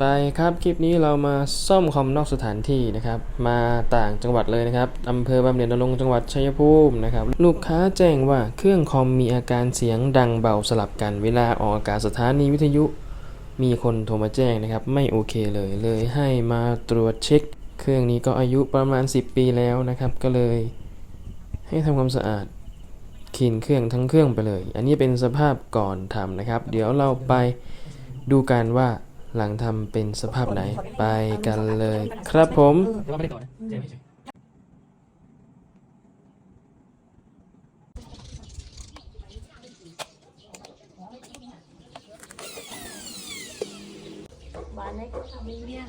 ไปครับคลิปนี้เรามาซ่อมคอมนอกสถานที่นะครับ มาต่างจังหวัดเลยนะครับอำเภอบำเหน็จนรงจังหวัดชัยภูมินะครับ ลูกค้าแจ้งว่าเครื่องคอมมีอาการเสียงดังเบาสลับกันเวลาออกอากาศสถานีวิทยุ มีคนโทรมาแจ้งนะครับ ไม่โอเคเลยเลยให้มาตรวจเช็ค เครื่องนี้ก็อายุประมาณ 10 ปีแล้วนะครับ ก็เลย ให้ทำความสะอาดคลีนเครื่องทั้งเครื่องไปเลย อันนี้เป็นสภาพก่อนทำนะครับ เดี๋ยวเราไปดูกันว่า หลังทำเป็นสภาพไหนไปกันเลย ครับผมแต่ว่าไม่ได้ต่อนะเจ๊ไม่เฉยบ้านไหนก็ทำเนี่ย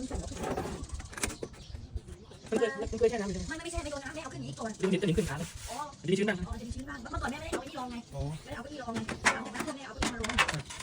มันเคยมันเคยแช่น้ำอยู่ใช่ไมไม่ไม่ใช่ไม่โดนน้ำแม่เอาขึ้นนี้ก่อนดูดิตัวนี้ขึ้นขาเลยอ๋ออันนี้ชื้นบ้างนะอ๋อจะมีชื้นบ้างเมื่อก่อนแม่ไม่ได้เอาที่รองไงอ๋อไม่ได้เอาที่รองไงหลังจากนั้นแม่เอาที่มาลงเอาตรง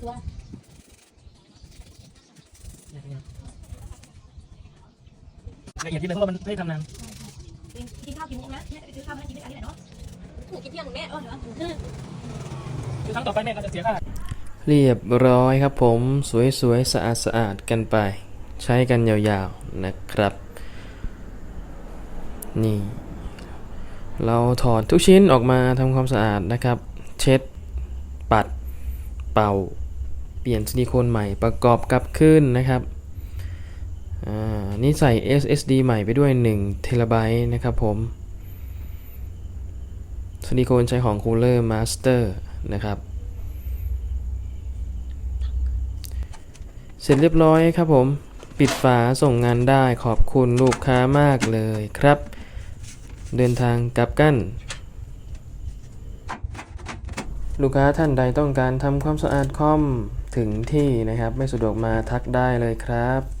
ต่งตัวละเอียดยิบเลยเพราะว่ามันไม่ได้ทำนานกินข้าวกินมุกนะแม่จะไปซื้อข้าวมาให้กินด้วยกันที่ไหนเนาะหนูกินเที่ยงหนูแม่เออเดี๋ยวคือครั้งต่อไปแม่ก็จะเสียค่าเรียบร้อยครับผมสวยๆสะอาดสะอาดๆกันไป ใช้กันยาวๆนะครับ นี่ เราถอดทุกชิ้นออกมาทำความสะอาดนะครับ เช็ด ปัด เป่าเป ลี่ยนซิลิโคนใหม่ประกอบกับขึ้นนะครับอ่านี่ใส่ SSD ใหม่ไปด้วย1เทไบต์นะครับผมซิลิโคนใช้ของ Cooler Master นะครับ เสร็จเรียบร้อยครับผม ปิดฝาส่งงานได้ขอบคุณลูกค้ามากเลยครับ เดินทางกลับกัน ลูกค้าท่านใดต้องการทำความสะอาดคอมถึงที่นะครับ ไม่สะดวกมาทักได้เลยครับ